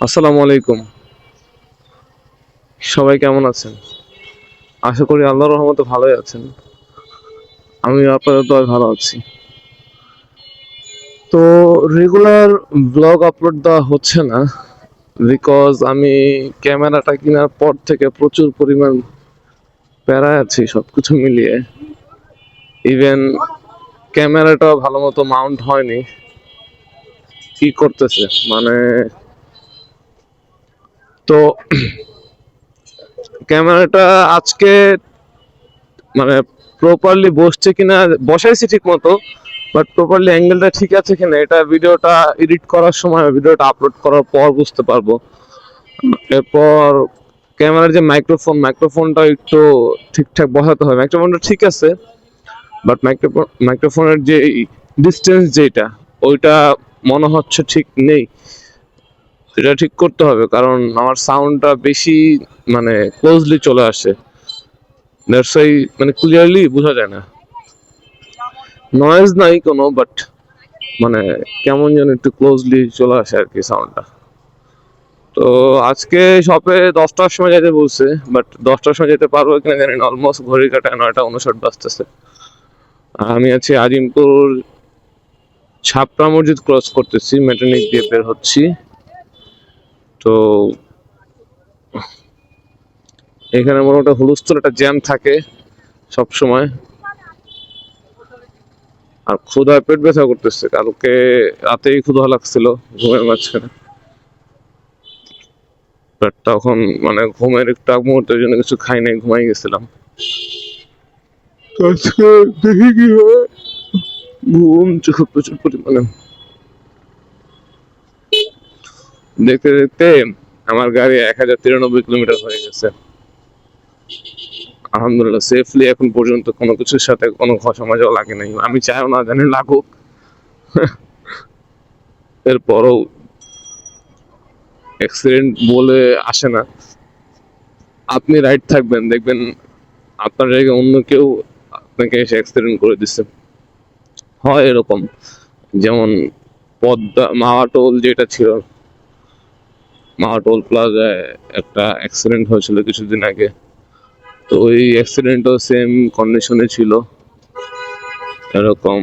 আসসালামু আলাইকুম। সবাই কেমন আছেন? আশা করি আল্লাহর রহমতে ভালোই আছেন। আমি আপনাদের দয় ভালো আছি। তো রেগুলার ব্লগ আপলোড দেওয়া হচ্ছে না বিকজ আমি ক্যামেরাটা কেনার পর থেকে প্রচুর পরিমাণ প্যারায় আছি সবকিছু মিলিয়ে। ইভেন ক্যামেরাটাও ভালো মতো মাউন্ট হয়নি। কি করতেছে? মানে তো ক্যামেরাটা আজকে মানে প্রপারলি বসছে কিনা, বসাইছি ঠিক মতো বাট প্রপারলি অ্যাঙ্গেলটা ঠিক আছে কিনা, এটা ভিডিওটা এডিট করার সময়, ভিডিওটা আপলোড করার পর বুঝতে পারব। এরপর ক্যামেরার যে মাইক্রোফোন মাইক্রোফোনটা একটু ঠিকঠাক বসাতে হবে। মাইক্রোফোনটা ঠিক আছে বাট মাইক্রোফোন মাইক্রোফোনের যে ডিস্টেন্স যেটা, ওইটা মনে হচ্ছে ঠিক নেই। এটা ঠিক করতে হবে, কারণ আমার সাউন্ডটা বেশি মানে ক্লোজলি চলে আসে। ওয়াই মানে ক্লিয়ারলি বোঝা যায় না। নয়েজ নাই কোনো বাট মানে কেমন যেন একটু ক্লোজলি চলে আসে আর কি সাউন্ডটা তো আজকে শপে দশটার সময় যেতে বলছে বাট দশটার সময় যেতে পারব কিনা জানি না অলমোস্ট ঘড়ি কাটায় নয়টা উনষাট বাজতেছে। আমি আছি আজিমপুর ছাপড়া মসজিদ ক্রস করতেছি মেটানিক দিয়ে বের হচ্ছি। তো এখানে মোটামুটি হুলস্থুল একটা জ্যাম থাকে সব সময় আর ক্ষুধায় পেট ব্যথা করতেছে। কালকে রাতেই ক্ষুধা লাগছিল ঘুমের মাঝখানে। তখন মানে ঘুমের একটু আগ মুহূর্তের জন্য কিছু খাই নাই, ঘুমাই গেছিলাম। দেখি কি হয়। ঘুম চোখে প্রচুর পরিমাণে। দেখতে দেখতে আমার গাড়ি এক হাজার তিরানব্বই কিলোমিটার হয়ে গেছে। আলহামদুলিল্লাহ সেফলি এখন পর্যন্ত কোনো কিছুর সাথে কোনো ঘষা মজাও লাগে নাই। আমি চাইও না জানি লাগুক। এরপরও অ্যাক্সিডেন্ট বলে আসে না। আপনি রাইট থাকবেন, দেখবেন আপনার জায়গায় অন্য কেউ আপনাকে এসে অ্যাক্সিডেন্ট করে দিচ্ছে হয় এরকম, যেমন পদ্মা, মাওয়া টোল যেটা ছিল। মাওয়া টোল প্লাজায় একটা অ্যাক্সিডেন্ট হয়েছিল কিছুদিন আগে। তো ওই অ্যাক্সিডেন্টও সেম কন্ডিশনে ছিল। এরকম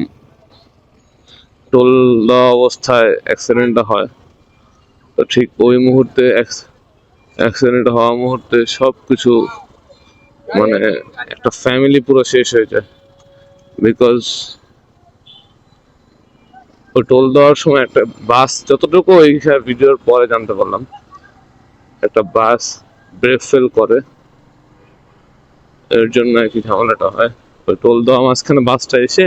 টোল দেওয়া অবস্থায় অ্যাক্সিডেন্টটা হয়। তো ঠিক ওই মুহূর্তে অ্যাক্সিডেন্ট হওয়া মুহূর্তে সব কিছু মানে একটা ফ্যামিলি পুরো শেষ হয়ে যায়। বিকজ ওই টোল দেওয়ার সময় একটা বাস যতটুকু ওই ভিডিওর পরে জানতে পারলাম একটা বাস ব্রেক ফেল করে, এর জন্য আর কি ঝামেলাটা হয়। ওই টোল দেওয়া মাঝখানে বাসটা এসে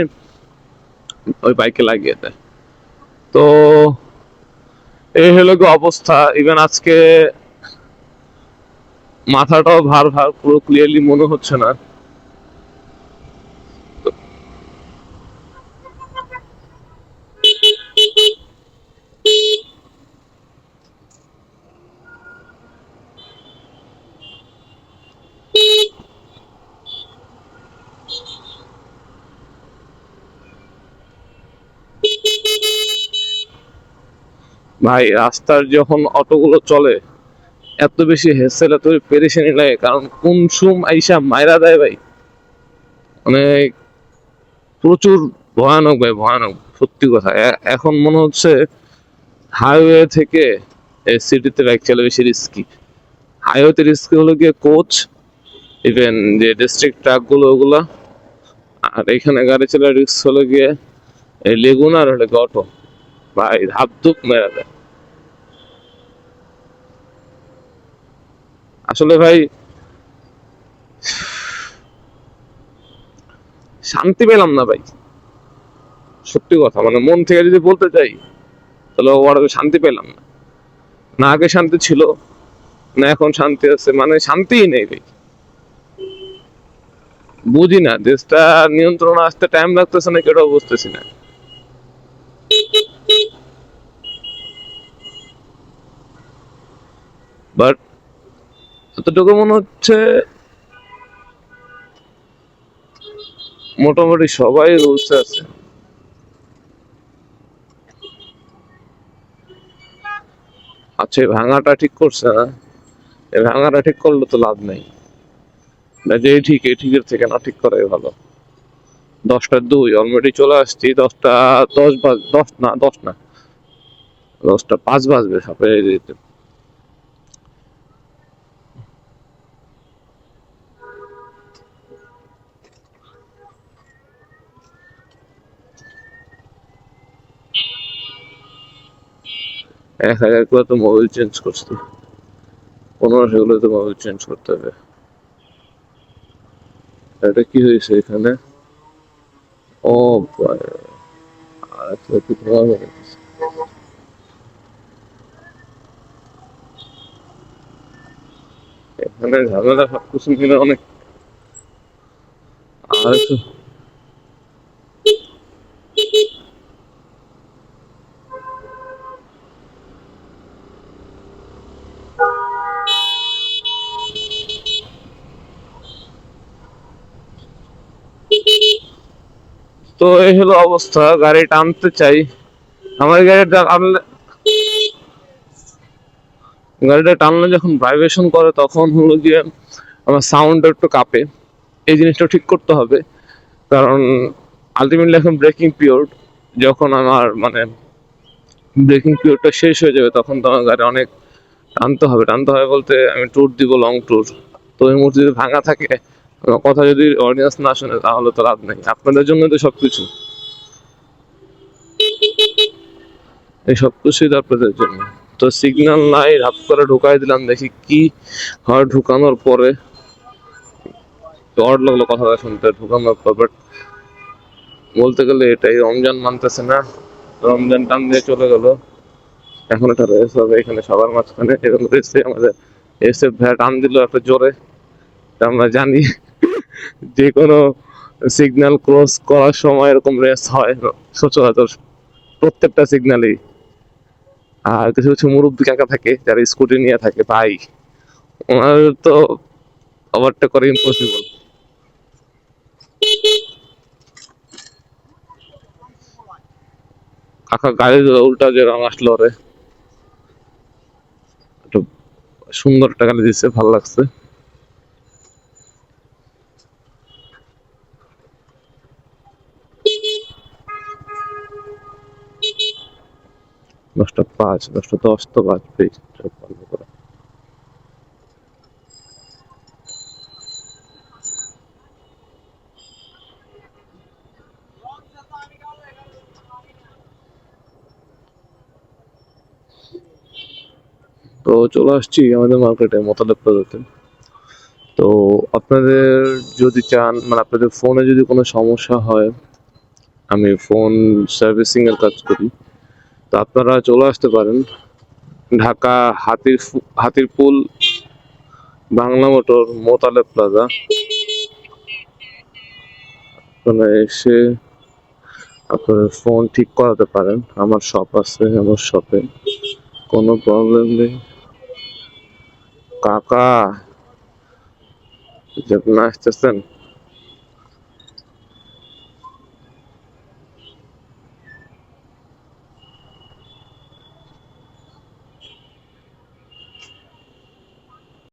ওই বাইকে লাগিয়ে দেয়। তো এই হলো কি অবস্থা। ইভেন আজকে মাথাটাও ভার ভার পুরো ক্লিয়ারলি মনে হচ্ছে না। ভাই, রাস্তার যখন অটোগুলো চলে, এত বেশি হেসেল এত পেরেশানি লাগে, কারণ কোন সুম আইসা মাইরা দেয় ভাই? মানে প্রচুর ভয়ানক ভাই, ভয়ানক, সত্যি কথা। এখন মনে হচ্ছে হাইওয়ে থেকে সিটিতে বাইক চালা বেশি রিস্কি হাইওয়েতে রিস্কি হলো গিয়ে কোচ ইভেন যে ডিস্ট্রিক্ট ট্রাকগুলো ওগুলো। আর এখানে গাড়ি চালা রিস্ক হলো গিয়ে লেগুন আর হলো অটো ভাই ধাপ ধুপ মেরা দেয়। আসলে ভাই, শান্তি পেলাম না ভাই। সত্যি কথা মানে মন থেকে যদি বলতে চাই, তাহলে ওর শান্তি পেলাম না। না আগে শান্তি ছিল, না এখন শান্তি আছে মানে শান্তিই নেই ভাই। বুঝি না, দেশটা নিয়ন্ত্রণ আসতে টাইম লাগতেছে না কেটাও বুঝতেছি না। বাট এতটুকু মনে হচ্ছে মোটামুটি সবাই রুলসে আছে। আচ্ছা এই ভাঙাটা ঠিক করছে না। এই ভাঙাটা ঠিক করলে তো লাভ নেই। যে ঠিক, এই ঠিকের থেকে না ঠিক করাই ভালো। দশটা দুই অলরেডি চলে আসছি, দশটা দশ বাজ, দশ না দশ না। দশটা পাঁচ বাজবে, সাপে যেতে এক হাজার তো মোবাইল চেঞ্জ করছি পনেরোশো গুলো তো মোবাইল চেঞ্জ করতে হবে। এটা কি হয়েছে এখানে? ও ঝামেলা সবকিছু মিলে অনেক। আর তো এই হলো অবস্থা, গাড়ি টানতে চাই। আমার গাড়িটা টানলে গাড়িটা টানলে যখন ভাইব্রেশন করে, তখন হলো গিয়ে আমার সাউন্ড একটু কাঁপে। এই জিনিসটা ঠিক করতে হবে, কারণ আলটিমেটলি এখন ব্রেকিং পিরিয়ড যখন আমার মানে ব্রেকিং পিরিয়ডটা শেষ হয়ে যাবে, তখন তো আমার গাড়ি অনেক টানতে হবে। টানতে হবে বলতে আমি ট্যুর দিব লং ট্যুর তো এই মুহূর্তে যদি ভাঙা থাকে কথা যদি অডিয়েন্স না শুনে, তাহলে তো লাভ নেই। আপনাদের জন্য তো সবকিছু। এই সব কিছুই তো আপনাদের জন্য। তো সিগন্যাল নাই রাপ করে ঢুকাই দিলাম, দেখি কি হয় ঢুকানোর পরে। ডর লাগল কথাটা শুনতে, ঢুকানোর পর বাট বলতে গেলে এটাই রমজান মানতেছে না। রমজান টান দিয়ে চলে গেল। এখন একটা রেস হবে এখানে সবার মাঝখানে। এরকম রেসে আমাদের এসে ভ্যা টান দিল একটা জোরে। আমরা জানি। যে কোনো সিগন্যাল ক্রস করার সময় এরকম রেস হয়, সচরাচর প্রত্যেকটা সিগন্যালেই আর কিছু কিছু মুরব্বী কাকা থাকে, যারা স্কুটি নিয়ে থাকে, ভাই, ওনার তো ওভারটেক করা ইম্পসিবল কাকা গাড়ি উল্টা যে রং আসলো রে। সুন্দর একটা গাড়ি দিচ্ছে ভালো লাগছে। দশটা পাঁচ, দশটা দশ তো তো চলে আসছি আমাদের মার্কেটে মোতালেব প্লাজাতে তো আপনাদের যদি চান মানে আপনাদের ফোনে যদি কোনো সমস্যা হয়, আমি ফোন সার্ভিসিং এর কাজ করি। তো আপনারা চলে আসতে পারেন। ঢাকা হাতির ফু- Hatirpool, Bangla motor, Motaleb plaza. আপনারা এসে আপনাদের ফোন ঠিক করাতে পারেন। আমার শপ আছে, আমার শপে কোনো প্রবলেম নেই। কাকা যে আপনি আসতেছেন?